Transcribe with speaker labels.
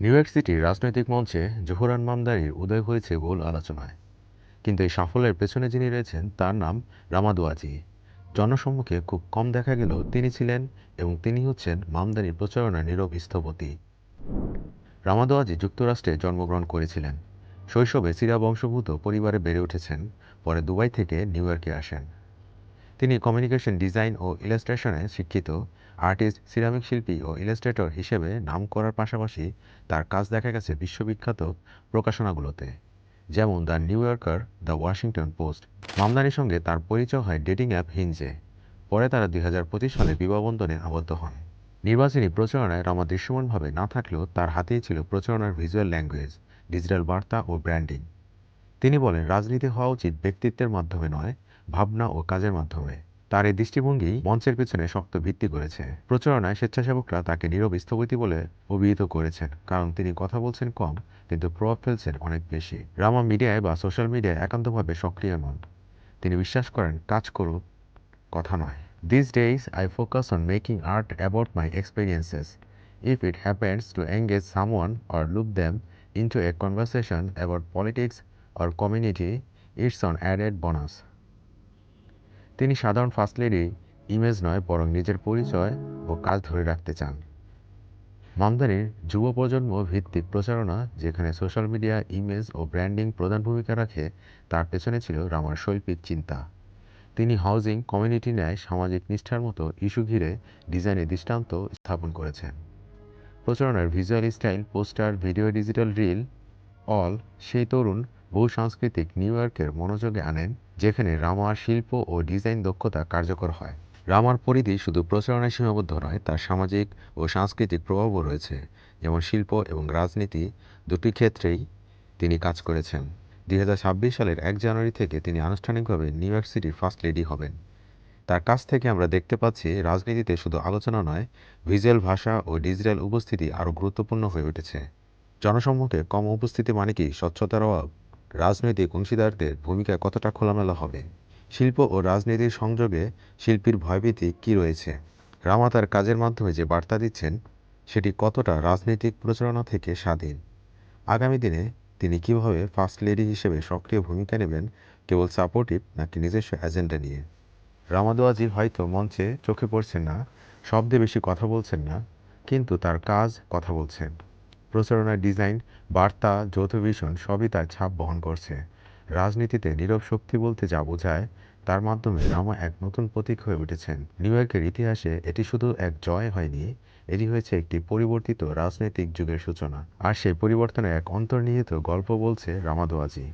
Speaker 1: New York সিটির রাজনৈতিক মঞ্চে জোহরান মামদানির উদয় হয়েছে গোল আলোচনায়। কিন্তু এই সাফল্যের পেছনে যিনি রয়েছেন, তার নাম রামাদোয়াজি জনসম্মুখে খুব কম দেখা গেলেও তিনি ছিলেন এবং তিনি হচ্ছেন মামদানির প্রচারণার নীরব স্থপতি। রামাদোয়াজি যুক্তরাষ্ট্রে জন্মগ্রহণ করেছিলেন। শৈশবে সিরা বংশভূত পরিবারে বেড়ে উঠেছেন, পরে দুবাই থেকে নিউ ইয়র্কে আসেন। তিনি কমিউনিকেশন ডিজাইন ও ইলাস্ট্রেশনে শিক্ষিত আর্টিস্ট সিরামিক শিল্পী ও ইলাস্ট্রেটর হিসেবে নাম করার পাশাপাশি তার কাজ দেখা গেছে বিশ্ববিখ্যাত প্রকাশনাগুলোতে, যেমন the New Yorker, the Washington Post. মামদানির সঙ্গে তার পরিচয় হয় ডেটিং অ্যাপ হিঞ্জে পরে তারা দুই হাজার পঁচিশ সালে বিবাহবন্ধনে আবদ্ধ হন। নির্বাচনী প্রচারণায় রামা দৃশ্যমানভাবে না থাকলেও তার হাতেই ছিল প্রচারণার ভিজুয়াল ল্যাঙ্গুয়েজ ডিজিটাল বার্তা ও ব্র্যান্ডিং তিনি বলেন, রাজনীতি হওয়া উচিত ব্যক্তিত্বের মাধ্যমে নয় ভাবনা ও কাজের মাধ্যমে। তার এই দৃষ্টিভঙ্গি মঞ্চের পেছনে শক্ত ভিত্তি করেছে। প্রচারণায় স্বেচ্ছাসেবকরা তাকে নীরব স্থপতি বলে অভিহিত করেছেন। কারণ তিনি কথা বলছেন কম, কিন্তু প্রভাব ফেলছেন অনেক বেশি। রামা মিডিয়ায় বা সোশ্যাল মিডিয়ায় একান্তভাবে সক্রিয় নন। তিনি বিশ্বাস করেন, কাজ করুক, কথা নয়। These days I focus on making art about my experiences if it happens to engage someone or look them into a conversation about politics or community it's an added bonus তিনি সাধারণ ফার্স্ট লেডি ইমেজ নয়, বরং নিজের পরিচয় ও কাজ ধরে রাখতে চান। মামদানির যুব প্রজন্ম ভিত্তিক প্রচারণা, যেখানে সোশ্যাল মিডিয়া ইমেজ ও ব্র্যান্ডিং প্রধান ভূমিকা রাখে, তার পেছনে ছিল রামার শৈল্পিক চিন্তা। তিনি হাউজিং কমিউনিটি ন্যায়, সামাজিক নিষ্ঠার মতো ইস্যু ঘিরে ডিজাইনের দৃষ্টান্ত স্থাপন করেছেন। প্রচারণার visual style poster video digital reel all সেই তরুণ বহু সাংস্কৃতিক নিউ ইয়র্কের মনোযোগে আনেন, যেখানে রামার শিল্প ও ডিজাইন দক্ষতা কার্যকর হয়। রামার পরিধি শুধু প্রচারণায় সীমাবদ্ধ নয়, তার সামাজিক ও সাংস্কৃতিক প্রভাবও রয়েছে। যেমন শিল্প এবং রাজনীতি দুটি ক্ষেত্রেই তিনি কাজ করেছেন। দুই হাজার ছাব্বিশ সালের এক জানুয়ারি থেকে তিনি আনুষ্ঠানিকভাবে নিউ ইয়র্ক সিটির ফার্স্ট লেডি হবেন। তার কাছ থেকে আমরা দেখতে পাচ্ছি, রাজনীতিতে শুধু আলোচনা নয়, ভিজুয়াল ভাষা ও ডিজিটাল উপস্থিতি আরও গুরুত্বপূর্ণ হয়ে উঠেছে। জনসম্মুখে কম উপস্থিতি মানে কি? স্বচ্ছতার অভাব? রাজনৈতিক অংশীদারদের ভূমিকা কতটা খোলামেলা হবে? শিল্প ও রাজনীতির সংযোগে শিল্পীর ভয়ভীতি কী রয়েছে? রামা তার কাজের মাধ্যমে যে বার্তা দিচ্ছেন, সেটি কতটা রাজনৈতিক প্রচারণা থেকে স্বাধীন? আগামী দিনে তিনি কীভাবে ফার্স্ট লেডি হিসেবে সক্রিয় ভূমিকা নেবেন, কেবল সাপোর্টিভ নাকি নিজস্ব এজেন্ডা নিয়ে? রামাদোয়াজি হয়তো মঞ্চে চোখে পড়ছেন না, শব্দে বেশি কথা বলছেন না, কিন্তু তার কাজ কথা বলছেন। প্রচারণার ডিজাইন, বার্তা, যৌথ ভীষণ সবই তার ছাপ বহন করছে। রাজনীতিতে নীরব শক্তি বলতে যা বোঝায়, তার মাধ্যমে রামা এক নতুন প্রতীক হয়ে উঠেছেন। নিউ ইয়র্কের ইতিহাসে এটি শুধু এক জয় হয়নি, এটি হয়েছে একটি পরিবর্তিত রাজনৈতিক যুগের সূচনা। আর সেই পরিবর্তনের এক অন্তর্নিহিত গল্প বলছে রামাদোয়াজি